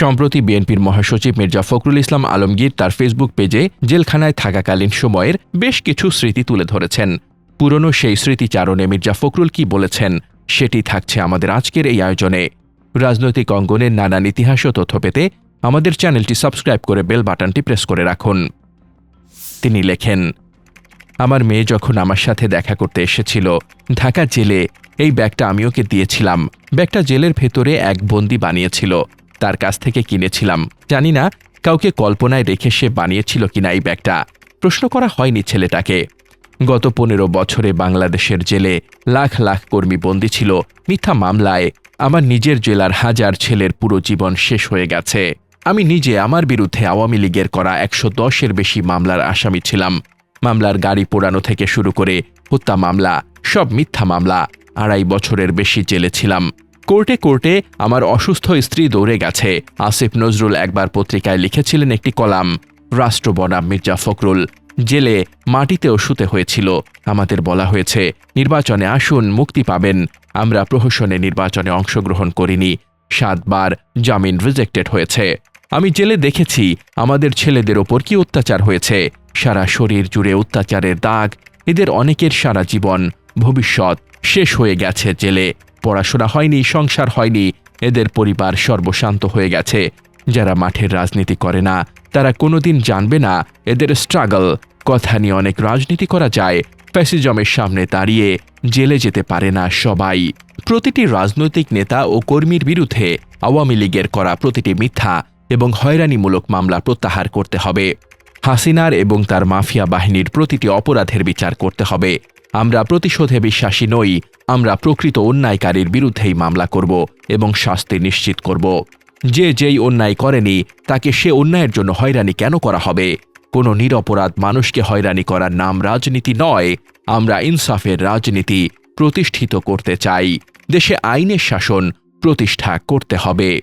সম্প্রতি বিএনপির মহাসচিব মির্জা ফখরুল ইসলাম আলমগীর তার ফেসবুক পেজে জেলখানায় থাকাকালীন সময়ের বেশ কিছু স্মৃতি তুলে ধরেছেন। পুরনো সেই স্মৃতিচারণে মির্জা ফখরুল কি বলেছেন, সেটি থাকছে আমাদের আজকের এই আয়োজনে। রাজনৈতিক অঙ্গনের নানান ইতিহাস ও তথ্য পেতে আমাদের চ্যানেলটি সাবস্ক্রাইব করে বেল বাটনটি প্রেস করে রাখুন। তিনি লেখেন, আমার মেয়ে যখন আমার সাথে দেখা করতে এসেছিল ঢাকা জেলে, এই ব্যাগটা আমি ওকে দিয়েছিলাম। ব্যাগটা জেলের ভেতরে এক বন্দি বানিয়েছিল। তার কাছ থেকে কিনেছিলাম। জানি না কাউকে কল্পনায় রেখে সে বানিয়েছিল কিনা এই ব্যাগটা। প্রশ্ন করা হয়নি ছেলেটাকে। গত পনেরো বছরে বাংলাদেশের জেলে লাখ লাখ কর্মী বন্দী ছিল মিথ্যা মামলায়। আমার নিজের জেলার হাজার ছেলের পুরো জীবন শেষ হয়ে গেছে। আমি নিজে আমার বিরুদ্ধে আওয়ামী লীগের করা একশো দশের বেশি মামলার আসামি ছিলাম। মামলার গাড়ি পোড়ানো থেকে শুরু করে হত্যা মামলা, সব মিথ্যা মামলা, আড়াই বছরের বেশি জেলে ছিলাম। কোর্টে কোর্টে আমার অসুস্থ স্ত্রী দৌড়ে গেছে। আসিফ নজরুল একবার পত্রিকায় লিখেছিলেন একটি কলাম রাষ্ট্র বনাম মির্জা ফখরুল। জেলে মাটিতেও শুতে হয়েছিল। আমাদের বলা হয়েছে, নির্বাচনে আসুন, মুক্তি পাবেন। আমরা প্রহসনে নির্বাচনে অংশগ্রহণ করিনি। সাতবার জামিন রিজেক্টেড হয়েছে। আমি জেলে দেখেছি, আমাদের ছেলেদের ওপর কি অত্যাচার হয়েছে। সারা শরীর জুড়ে অত্যাচারের দাগ, এদের অনেকের সারা জীবন ভবিষ্যৎ শেষ হয়ে গেছে জেলে। পড়াশোনা হয়নি, সংসার হয়নি, এদের পরিবার সর্বশান্ত হয়ে গেছে। যারা মাঠের রাজনীতি করে না, তারা কোনোদিন জানবে না এদের স্ট্রাগল কথা নিয়ে অনেক রাজনীতি করা যায় প্যাসিজমের সামনে দাঁড়িয়ে জেলে যেতে পারে না সবাই। প্রতিটি রাজনৈতিক নেতা ও কর্মীর বিরুদ্ধে আওয়ামী লীগের করা প্রতিটি মিথ্যা এবং হয়রানিমূলক মামলা প্রত্যাহার করতে হবে। হাসিনার এবং তার মাফিয়া বাহিনীর প্রতিটি অপরাধের বিচার করতে হবে। আমরা প্রতিশোধে বিশ্বাসী নই, আমরা প্রকৃত অন্যায়কারীর বিরুদ্ধেই মামলা করব এবং শাস্তি নিশ্চিত করব। যে যেই অন্যায় করেনি, তাকে সে অন্যায়ের জন্য হয়রানি কেন করা হবে? কোনো নিরপরাধ মানুষকে হয়রানি করার নাম রাজনীতি নয়, আমরা ইনসাফের রাজনীতি প্রতিষ্ঠিত করতে চাই। দেশে আইনের শাসন প্রতিষ্ঠা করতে হবে।